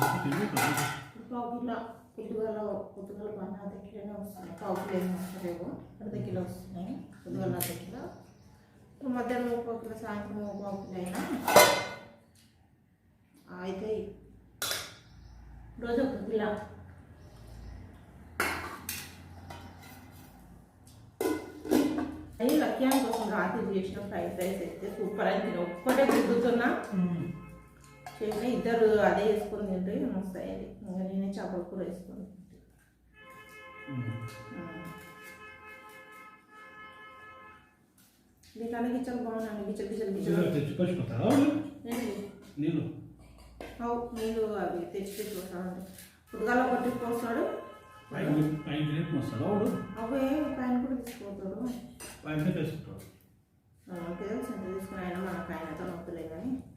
పావు కిలో పొద్దుగల పన్న అర్ధ కిలోనే వస్తున్నాయి. పావు కిలో ఏమి వస్తలేవు అర్ధ కిలో వస్తున్నాయి. పొద్దుగల అర్ధ కిలో. మధ్యాహ్నం ఒక పావు కిలో సాయంత్రం ఒక పావు కిలో అయినా అయితే రోజు ఒక కిలో. అయ్యి కోసం రాత్రి చేసిన ఫ్రైడ్ రైస్ అయితే సూపర్ అయింది. ఒక్కటే తిరుగుతున్నా చేసిన ఇద్దరు అదే వేసుకొని తింటే అయ్యేది ఇంకా నేనే చేపల కూర వేసుకొని. దీనికన్నా గిచ్చలు బాగున్నాను గిచ్చలు గిచ్చలు గిచ్చలు. అవు నీళ్ళు అవి తెచ్చి వస్తాడు పుట్టుగాల వస్తాడా అవే పైన కూడా తీసుకుపోతాడు. పైన సెంటర్ తీసుకుని ఆయన మనకు ఆయనతో నొప్పులే కానీ.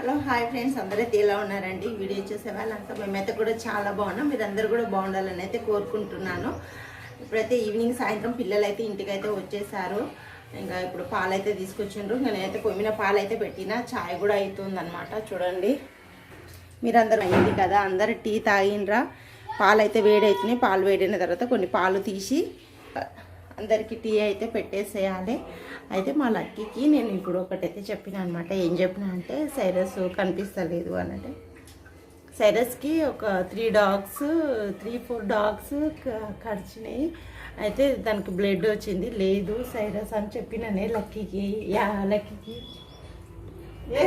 Hello hi friends. అందరైతే ఎలా ఉన్నారండి? వీడియో చూసే వాళ్ళంతా మేమైతే కూడా చాలా బాగున్నాం. మీరందరూ కూడా బాగుండాలని అయితే కోరుకుంటున్నాను. ఇప్పుడైతే ఈవినింగ్ సాయంత్రం పిల్లలు అయితే ఇంటికి అయితే వచ్చేసారు. ఇంకా ఇప్పుడు పాలు అయితే తీసుకొచ్చిండ్రు నేనైతే పొమ్మిన పాలు అయితే పెట్టిన. చాయ్ కూడా అవుతుంది చూడండి. మీరందరూ అయింది కదా? అందరు టీ తాగినరా పాలు అయితే వేడవుతున్నాయి పాలు వేడైన తర్వాత కొన్ని పాలు తీసి అందరికీ టీ అయితే పెట్టేసేయాలి. అయితే మా లక్కీకి నేను ఇప్పుడు ఒకటైతే చెప్పిన అనమాట ఏం చెప్పిన అంటే సైరస్ కనిపిస్తలేదు అని అంటే సైరస్కి ఒక three dogs three four dogs కరిచినాయి. అయితే దానికి బ్లడ్ వచ్చింది. లేదు సైరస్ అని చెప్పిననే లక్కీకి. యా లక్కీకి. ఏ?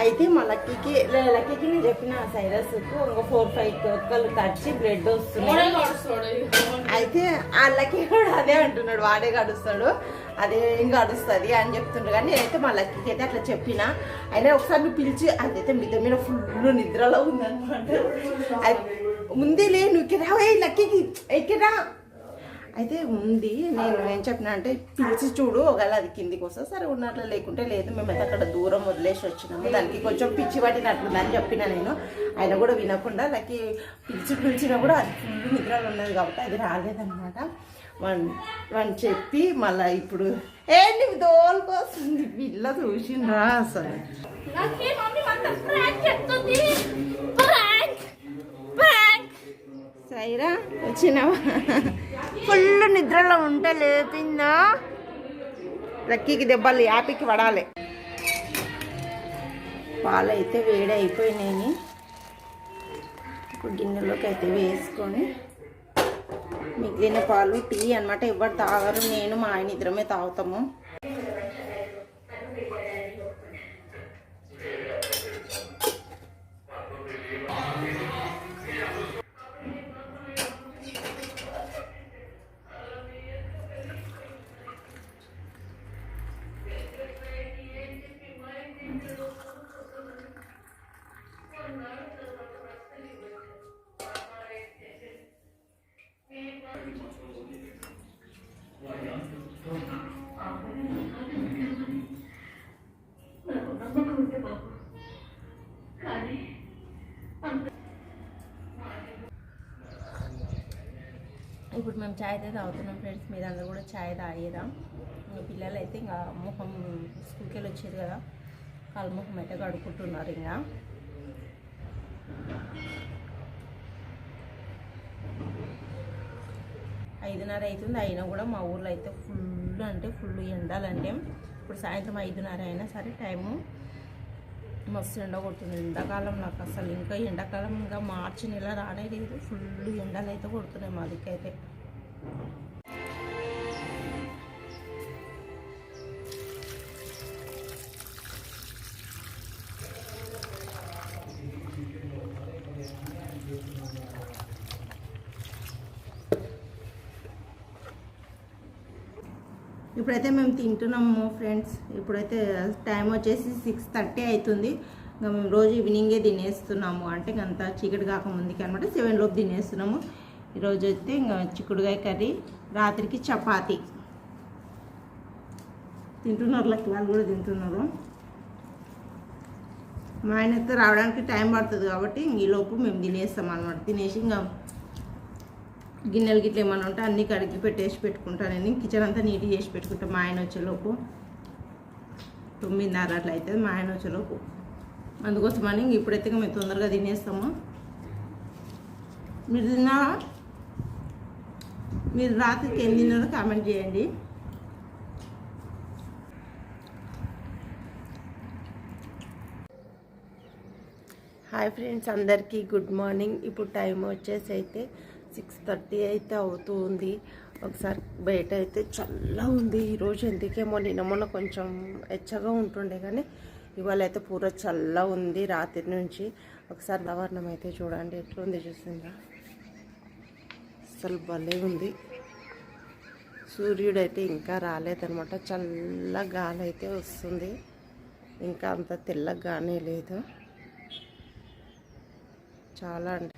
అయితే మా లక్కీకి లే- లక్కీకి నేను చెప్పిన సైరస్కు ఒక ఫోర్ ఫైవ్ కుక్కలు కడిచి బ్లడ్ వస్తున్నాయి అయితే ఆ లక్కీ కూడా అదే అంటున్నాడు వాడే గడుస్తాడు అదే ఏం గడుస్తుంది అని చెప్తుండ్రు. కానీ నేనైతే మా లక్కీకి అయితే అట్లా చెప్పిన. అయినా ఒకసారి నువ్వు పిలిచి అదైతే మిగతా మీద ఫుల్ నిద్రలో ఉందన్నమాట. అది ముందే లే నువ్వు ఇక్కడ లక్కీకి ఇక్కడ. అయితే ఉంది. నేను ఏం చెప్పిన అంటే పిలిచి చూడు ఒకవేళ అది కిందికి వస్తే సరే ఉన్నట్లు లేకుంటే లేదు. మేమైతే అక్కడ దూరం వదిలేసి వచ్చినాము. దానికి కొంచెం పిచ్చి పట్టినట్లుందని చెప్పిన నేను. ఆయన కూడా వినకుండా లకి పిలిచి పిలిచినా కూడా అది ఫుల్ నిద్రలు ఉన్నది కాబట్టి అది రాలేదన్నమాట. వన్ వన్ చెప్పి మళ్ళీ ఇప్పుడు ఏ నీకు దోలుకొస్తుంది పిల్ల చూసిండ్రా అసలు. సైరా వచ్చినావా? ఫుల్ నిద్రలో ఉంటే లేపిందా లక్కీకి దెబ్బలు యాపికి పడాలి. పాలు అయితే వేడి అయిపోయినాయి. ఇప్పుడు గిన్నెలోకి అయితే వేసుకొని మిగిలిన పాలు టీ అన్నమాట ఎవరు తాగరు. నేను మా ఆయన ఇద్దరమే తాగుతాము ఇప్పుడు మేము చాయ్ అయితే తాగుతున్నాం ఫ్రెండ్స్ మీరు అందరూ కూడా చాయ్ తాగేదాం. ఇంకా పిల్లలు అయితే ఇంకా ముఖం స్కూల్కి వెళ్ళి వచ్చేది కదా కాలు ముఖం అయితే కడుక్కుంటున్నారు ఇంకా. ఐదున్నర అవుతుంది అయినా కూడా మా ఊర్లో అయితే ఫుల్ అంటే ఫుల్ ఎండాలంటే. ఇప్పుడు సాయంత్రం ఐదున్నర అయినా సరే టైము మస్తు ఎండ కొడుతుంది. ఎండాకాలం నాకు అసలు ఇంకా ఎండాకాలం ఇంకా మార్చి నెల రానే లేదు ఫుల్ ఎండలు అయితే కొడుతున్నాయి మా దిక్కైతే. ఇప్పుడైతే మేము తింటున్నాము ఫ్రెండ్స్ ఇప్పుడైతే టైం వచ్చేసి సిక్స్ థర్టీ అవుతుంది. ఇంకా మేము రోజు ఈవినింగే తినేస్తున్నాము. అంటే ఇంక అంత చీకటి కాకముందుకి అనమాట సెవెన్ లోపు తినేస్తున్నాము. ఈరోజు అయితే ఇంకా చిక్కుడుగాయ కర్రీ రాత్రికి చపాతి. తింటున్నారు లెక్క వాళ్ళు కూడా తింటున్నారు. మా ఆయన అయితే రావడానికి టైం పడుతుంది కాబట్టి ఇంక ఈలోపు మేము తినేస్తాం అనమాట తినేసి ఇంకా గిన్నెలు గిట్ల ఏమైనా ఉంటే అన్నీ కడిగి పెట్టేసి పెట్టుకుంటాను నేను కిచెన్ అంతా నీట్గా చేసి పెట్టుకుంటాను మా ఆయన వచ్చేలోపు తొమ్మిదిన్నర అట్లా అవుతుంది మా ఆయన వచ్చేలోపు అందుకోసమని ఇప్పుడైతే మేము తొందరగా తినేస్తాము. మీరు తిన్నారా? మీరు రాత్రికి ఏం తిన్నారో కామెంట్ చేయండి. హాయ్ ఫ్రెండ్స్ అందరికీ గుడ్ మార్నింగ్ ఇప్పుడు టైం వచ్చేసి అయితే సిక్స్ థర్టీ అయితే అవుతూ ఉంది. ఒకసారి బయట అయితే చల్లగా ఉంది. ఈరోజు ఎందుకేమో నిన్న మొన్న కొంచెం ఎచ్చగా ఉంటుండే కానీ ఇవాళ అయితే పూర చల్లగా ఉంది రాత్రి నుంచి. ఒకసారి వాతావరణం అయితే చూడండి. ఎట్లుంది చూసిందా అసలు భలే ఉంది. సూర్యుడు అయితే ఇంకా రాలేదనమాట. చల్ల గాలి అయితే వస్తుంది. ఇంకా అంత తెల్లగానే లేదు. చాలా అండి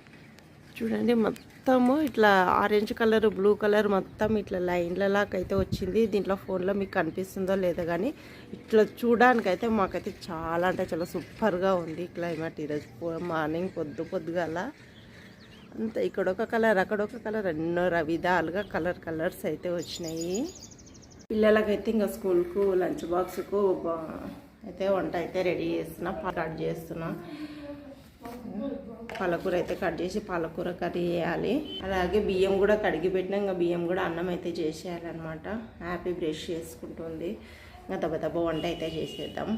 చూడండి మొత్తము ఇట్లా ఆరెంజ్ కలర్ బ్లూ కలర్ మొత్తం ఇట్లా లైన్లలాగా అయితే వచ్చింది. దీంట్లో ఫోన్లో మీకు కనిపిస్తుందో లేదో కానీ ఇట్లా చూడడానికైతే మాకైతే చాలా అంటే చాలా సూపర్గా ఉంది క్లైమేట్. ఈరోజు మార్నింగ్ పొద్దు పొద్దుగాల అంత ఇక్కడ ఒక కలర్ అక్కడ ఒక కలర్ ఎన్నో విధాలుగా కలర్ కలర్స్ అయితే వచ్చినాయి. పిల్లలకైతే ఇంకా స్కూల్కు లంచ్ బాక్స్కు అయితే వంట అయితే రెడీ చేస్తున్నా కట్ చేస్తున్నా. పాలకూర అయితే కట్ చేసి పాలకూర కర్రీ చేయాలి. అలాగే బియ్యం కూడా కడిగి పెట్టినా ఇంకా బియ్యం కూడా అన్నం అయితే చేసేయాలన్నమాట. హ్యాపీ బ్రష్ చేసుకుంటుంది. ఇంకా దెబ్బ దెబ్బ వంట అయితే చేసేద్దాం.